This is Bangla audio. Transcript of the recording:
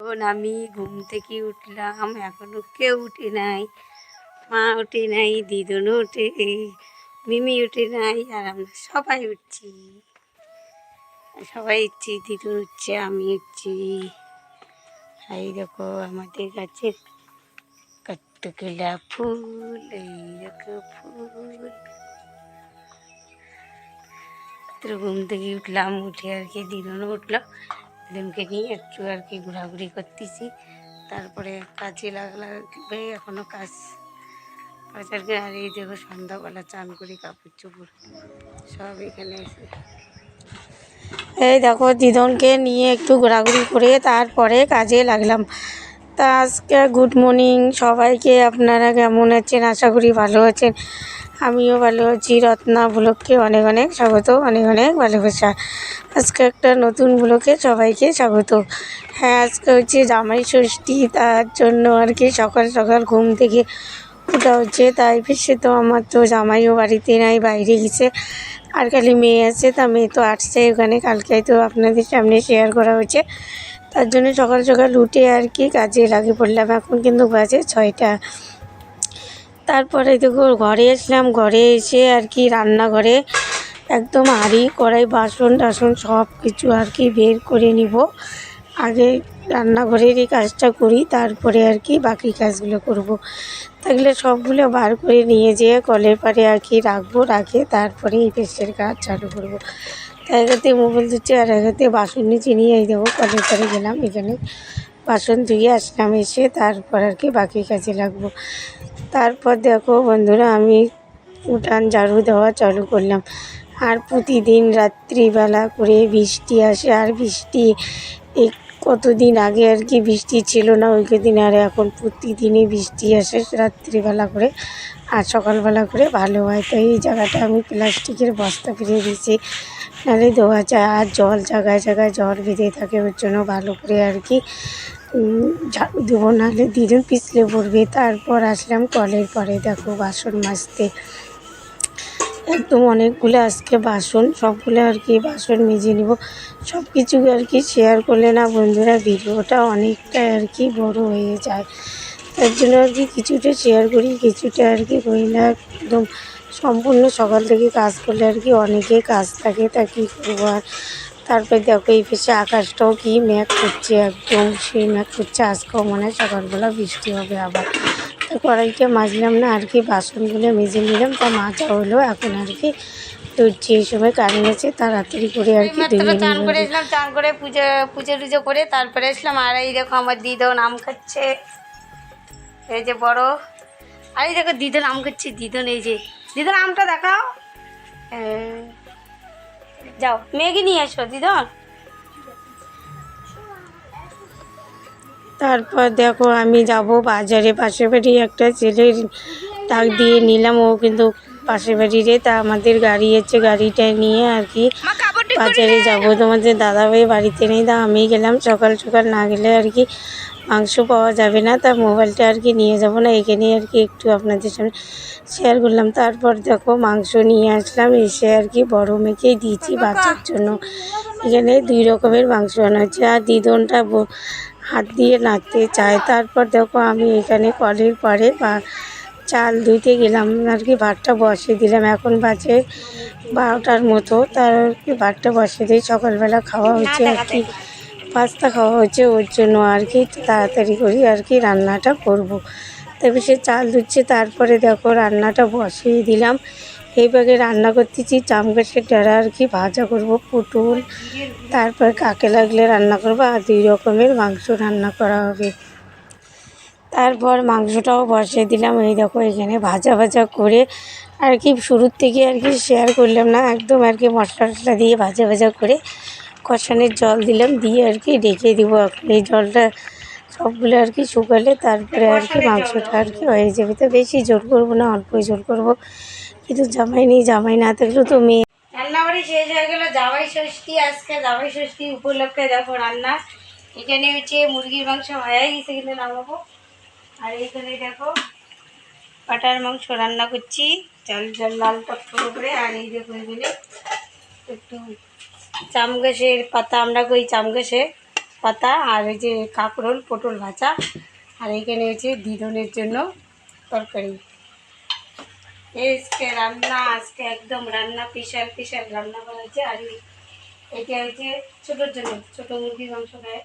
এখন আমি ঘুম থেকে উঠলাম, এখনও কেউ উঠে নাই, মা উঠে নাই, দিদুনও উঠে মিমি উঠে নাই, আর আমরা সবাই উঠছি। সবাই উঠছি, দিদুন উঠছে, আমি উঠছি। এই দেখো আমাদের কাছে কতগুলা ফুল, এই দেখো ফুল। ঘুম থেকে উঠলাম, উঠে আর কি দিদুনও উঠল। দিদুনকে নিয়ে একটু আর কি ঘোরাঘুরি করতেছি। তারপরে কাজে লাগবে এখনও কাজ। কাজ আর কি আর এই দেখো সন্ধ্যাবেলা চান করি কাপড় চোপড় সব এখানে এসে এই দেখো, দিদনকে নিয়ে একটু ঘোরাঘুরি করে তারপরে কাজে লাগলাম। তা আজকে গুড মর্নিং সবাইকে আপনারা কেমন আছেন? আশা করি ভালো আছেন। আমিও ভালো আছি, রত্না ব্লককে অনেক অনেক স্বাগত, অনেক অনেক ভালোবাসা। আজকে একটা নতুন ব্লকে সবাইকে স্বাগত। হ্যাঁ আজকে হচ্ছে জামাই ষষ্ঠী, তার জন্য আর কি সকাল সকাল ঘুম থেকে ওঠা হচ্ছে। তাই ফিসে তো আমার তো জামাইও বাড়িতে নাই, বাইরে গেছে। আর খালি মেয়ে আছে, তা মেয়ে তো আসছে ওখানে কালকে তো আপনাদের সামনে শেয়ার করা হয়েছে। তার জন্য সকাল সকাল উঠে আর কি কাজে লাগে পড়লাম এখন কিন্তু বাজে ছয়টা। তারপরে দেখো ঘরে এসলাম, ঘরে এসে আর কি রান্নাঘরে একদম হাঁড়ি কড়াই, বাসন টাসন সব কিছু আর কি বের করে নিব আগে রান্নাঘরেরই কাজটা করি, তারপরে আর কি বাকি কাজগুলো করব। তাহলে সবগুলো বার করে নিয়ে যেয়ে কলের পারে আর কি রাখব, রাখে তারপরে এই পেস্টের কাজ চালু করব। তাই এগাতে মোবাইল ধুচ্ছে আর এগাতে বাসন নিচে নিয়ে এই দেবো কলের পারে গেলাম, এখানে বাসন ধুয়ে আসলাম এসে তারপর আর কি বাকি কাজে লাগবো তারপর দেখো বন্ধুরা, আমি উঠান ঝাড়ু দেওয়া চালু করলাম। আর প্রতিদিন রাত্রিবেলা করে বৃষ্টি আসে, আর বৃষ্টি এই কতদিন আগে আর কি বৃষ্টি ছিল না, ওই কদিন আর এখন প্রতিদিনই বৃষ্টি আসে রাত্রিবেলা করে। আর সকালবেলা করে ভালো হয়, তো এই জায়গাটা আমি প্লাস্টিকের বস্তা ফিরে দিয়েছি, নাহলে ধোয়া যায়। আর জল জায়গায় জায়গায় জল বেঁধে থাকে, ওর জন্য ভালো করে আর কি ঝাড়ু দেবো, নাহলে দিদুন পিছলে পড়বে। তারপর আসলাম কলের পরে, দেখো বাসন মাজতে। একদম অনেকগুলো আজকে বাসন, সবগুলো আর কি বাসন মেজে নিব। সব কিছু আর কি শেয়ার করলে না বন্ধুরা ভিডিওটা অনেকটা আর কি বড় হয়ে যায়। তার জন্য আর কি কিছুটা শেয়ার করি, কিছুটা আর কি করি না, একদম সম্পূর্ণ সকাল থেকে কাজ করলে আর কি অনেকেই কাজ থাকে, তা কী করব আর? তারপরে দেখো এই পাশে আকাশটাও কি মেঘ করছে একদম সেই মেঘ করছে। আজকেও মনে হয় সকালবেলা বৃষ্টি হবে আবার। তো কড়াইটা মাজলাম না আর কি বাসনগুলো মেজে নিলাম। তা মাজা হলো এখন আর কি ধুচ্ছি এই সময় কারেন্ট আছে তাড়াতাড়ি করে আর কি ধুয়ে চান করে এসলাম চান করে পুজো পুজো টুজো করে তারপরে এসলাম আর এই দেখো আমার দিদও নাম খাচ্ছে। এই যে বড় আর এই দেখো দিদন নাম খাচ্ছে দিদন এই যে। দিদন আমটা দেখাও। হ্যাঁ। যাও মেয়েকে নিয়ে এসো দিদন। তারপর দেখো আমি যাব বাজারে। পাশের বাড়ি একটা ছেলের তাক দিয়ে নিলাম ও কিন্তু পাশের বাড়িরে তা আমাদের গাড়ি আছে গাড়িটা নিয়ে আর কি বাজারে যাব। তোমাদের দাদাভাই বাড়িতে নেই তা আমি গেলাম সকাল সকাল না গেলে আর কি মাংস পাওয়া যাবে না, তা মোবাইলটা আর কি নিয়ে যাব না এখানে আর কি একটু আপনাদের সামনে শেয়ার করলাম। তারপর দেখো মাংস নিয়ে আসলাম, এসে আর কি বড় মেয়েকেই দিয়েছি বাচ্চার জন্য। এখানে দুই রকমের মাংস আনা হচ্ছে, আর দিদনটা হাত দিয়ে নাড়তে চায়। তারপর দেখো আমি এখানে কলের পরে বা চাল ধুইতে গেলাম, আর কি ভাতটা বসিয়ে দিলাম। এখন বাজে বারোটার মতো, তার আর কি ভাতটা বসিয়ে দিয়ে সকালবেলা খাওয়া হচ্ছে আর কি। পাস্তা খাওয়া হচ্ছে, ওর জন্য আর কি তাড়াতাড়ি করি আর কি রান্নাটা করব। তবে সে চাল ধুচ্ছে, তারপরে দেখো রান্নাটা বসিয়ে দিলাম এইভাবে রান্না করতেছি চাম গাছের ডাঁড়া আর কি ভাজা করব, পটল, তারপর কাকে লাগলে রান্না করব, আর দুই রকমের মাংস রান্না করা হবে তারপর মাংসটাও বসিয়ে দিলাম, এই দেখো এখানে ভাজা ভাজা করে আর কি শুরুর থেকে আর কি শেয়ার করলাম না, একদম আর কি মশলা টশলা দিয়ে ভাজা ভাজা করে কষানের জল দিলাম, দিয়ে আর কি রেখে দিব এখন। এই জলটা সবগুলো আর কি শুকালে তারপরে আর কি মাংসটা আর কি হয়ে যাবে। তো বেশি জোর করব না, অল্পই জোর করব। কিন্তু জামাই নেই, জামাই না থাকলেও তো মেয়ে। রান্নাবাড়ি শেষ হয়ে গেলো, জামাই ষষ্ঠী আজকে জামাই ষষ্ঠী উপলক্ষে দেখো রান্না। এখানে হচ্ছে মুরগির মাংস হয়ে গেছে কিন্তু নামাবো। আর এইখানে দেখো পাটার মাংস রান্না করছি। চাল চাল লাল টকটকে করে, আর এই দেখো এখানে একটু চাম গাছের পাতা, আমরা কই চাম গাছের পাতা, আর ওই যে কাঁকরোল, পটল ভাজা, আর এখানে হচ্ছে দিদনের জন্য তরকারি। আজকে রান্না, আজকে একদম রান্না পিসার পিসার রান্না করা হচ্ছে আর এটা হচ্ছে ছোটোর জন্য, ছোটো মুরগি মাংস খায়।